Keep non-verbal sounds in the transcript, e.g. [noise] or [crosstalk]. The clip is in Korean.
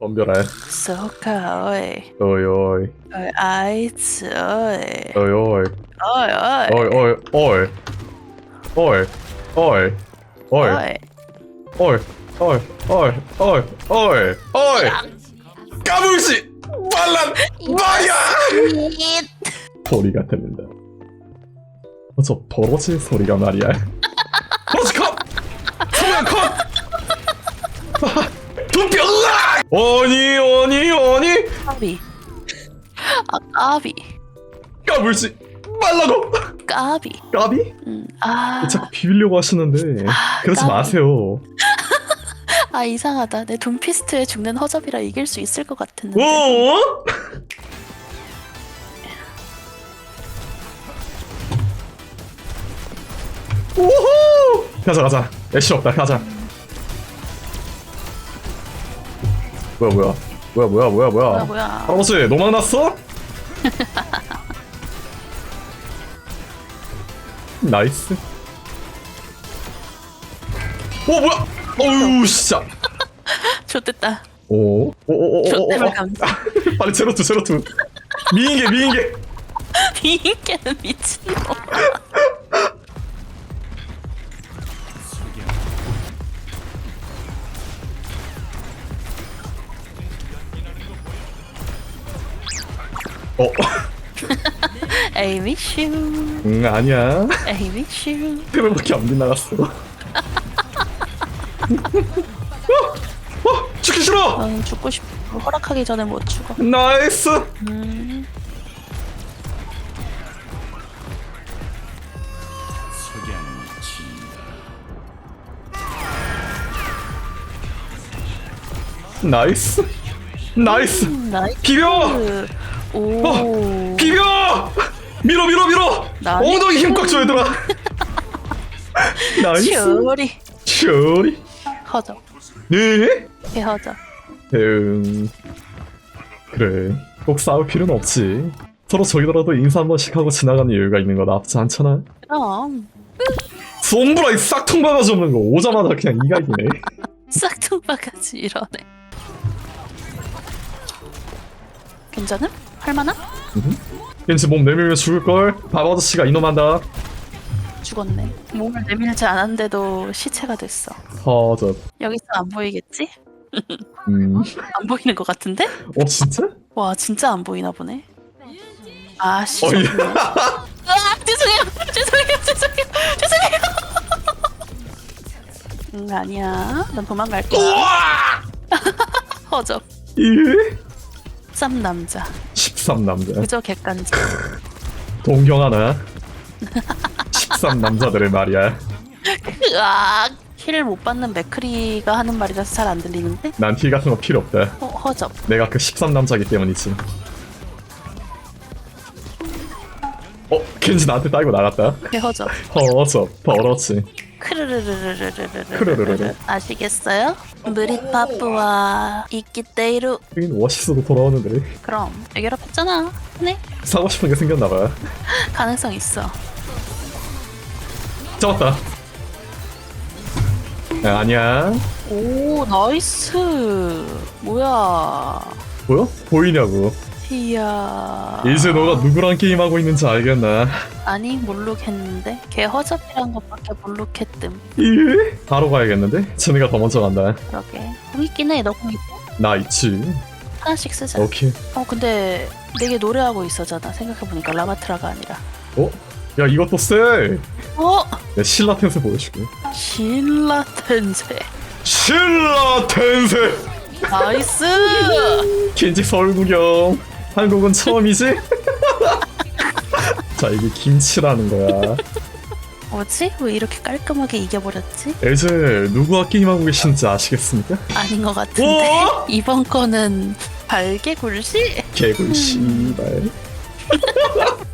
덤벼라. 소카 어이 어이 어이 어이 아이츠 어이 어이 어이 어이 어이 어이 어이 어이 어이 어이 어이 어이 어이 어이 어이 어이 어이 어이 까불씨 말란 말이야! 잇. 소리가 들린다 저 버러지 소리가 말이야. 버러지 컵 소리가 컵 두뼈 으악! 아니 아니 아니 까비. 아, 까비. 까불 수 말라고 까비. 까비? 음, 아, 자꾸 비비려고 하시는데 아, 그러지 까비. 마세요. [laughs] 아, 이상하다. 내 둠피스트에 죽는 허접이라 이길 수 있을 것 같은데. 어? [laughs] 오호! 가자 가자. 애쉬 없다 가자. 뭐야 뭐야? 뭐야 뭐야 뭐야 뭐야? 뭐야. 하우스 노망 났어? 나이스. 오 뭐야? 어우 진짜. [laughs] 좋됐다. 오오오오오 아. [laughs] 빨리 제로투 제로투. 미인계 미인계. [laughs] 이게는 미친놈. 어? [laughs] 에이 미 슈 응 아니야. 에이 미 슈 페널밖에 안 빗나갔어. [laughs] 어? 어? 죽기 싫어! 넌 죽고 싶어 허락하기 전에 못 죽어. 나이스! 음 나이스! 나이스! 나이스. 비벼 오. 어, 비벼! 밀어 밀어 밀어! [laughs] 나이스. 엉덩이 힘 꽉 줘 얘들아 나이스. 쇼리 쇼리 허접 네? 개허접 음 그래. 꼭 싸울 필요는 없지. 서로 적이더라도 인사 한 번씩 하고 지나가는 이유가 있는 거 나쁘지 않잖아. 그럼. 솜브라 이 싹통 바가지 없는 거 오자마자 그냥 이각이네. [laughs] 싹퉁바가지 이러네. 괜찮음? 할만함? 왠지 몸 내밀면 죽을걸 밥 아저씨가 이놈한다 죽었네 몸을 내밀지 않았는데도 시체가 됐어 허접 여기서 안 보이겠지? 음. [laughs] 안 보이는 것 같은데? 어 진짜? 와 진짜 안 보이나 보네 아 씨 어이. [laughs] 아 죄송해요 죄송해요 죄송해요 죄송해요 [laughs] 응 아니야 난 도망갈 거야! 허접 예? 쌈 남자 13남자. 그저 객관지. [laughs] 동경하나? [laughs] 13남자들의 말이야. 으악. 힐을 못 받는 맥크리가 하는 말이라서 잘 안 들리는데? 난 힐 같은 거 필요 없다. 허, 허접. 내가 그 13남자기 때문이지. 어? 켄지 나한테 따이고 나갔다. 개허접. 버섯, [laughs] 버러지. 크르르르르르르르. 크르르르르. 아시겠어요? 브리파프와 이끼테이루. 여긴 오아시스도 돌아오는데. 그럼 애결합했잖아. 네. 사고 싶은 게 생겼나봐 가능성 있어. 잡았다. 야, 아니야 오 나이스. 뭐야. 뭐야? 보이냐고 이야. 이제 너가 누구랑 게임하고 있는지 알겠나? 아니 모르겠는데. 걔 허접이란 것밖에 모르겠뜸 예? 바로 가야겠는데? 쟤네가 더 먼저 간다. 그러게. 공 있긴 해 너 공 있고. 나 있지. 하나씩 쓰자. 오케이. 어 근데 내게 노래하고 있었잖아. 생각해보니까 라마트라가 아니라. 어? 야 이것도 쎄! 어? 내 신라 텐세 보여줄게. 신라텐세. 신라 텐세! 나이스! 켄지 서울 구경 한국은 처음이지? [laughs] 자 이게 김치라는 거야 뭐지? 왜 이렇게 깔끔하게 이겨버렸지? 이제 누구와 게임하고 계신지 아시겠습니까? 아닌 것 같은데 어? [laughs] 이번 거는 발개굴시? 개굴 씨발 [laughs]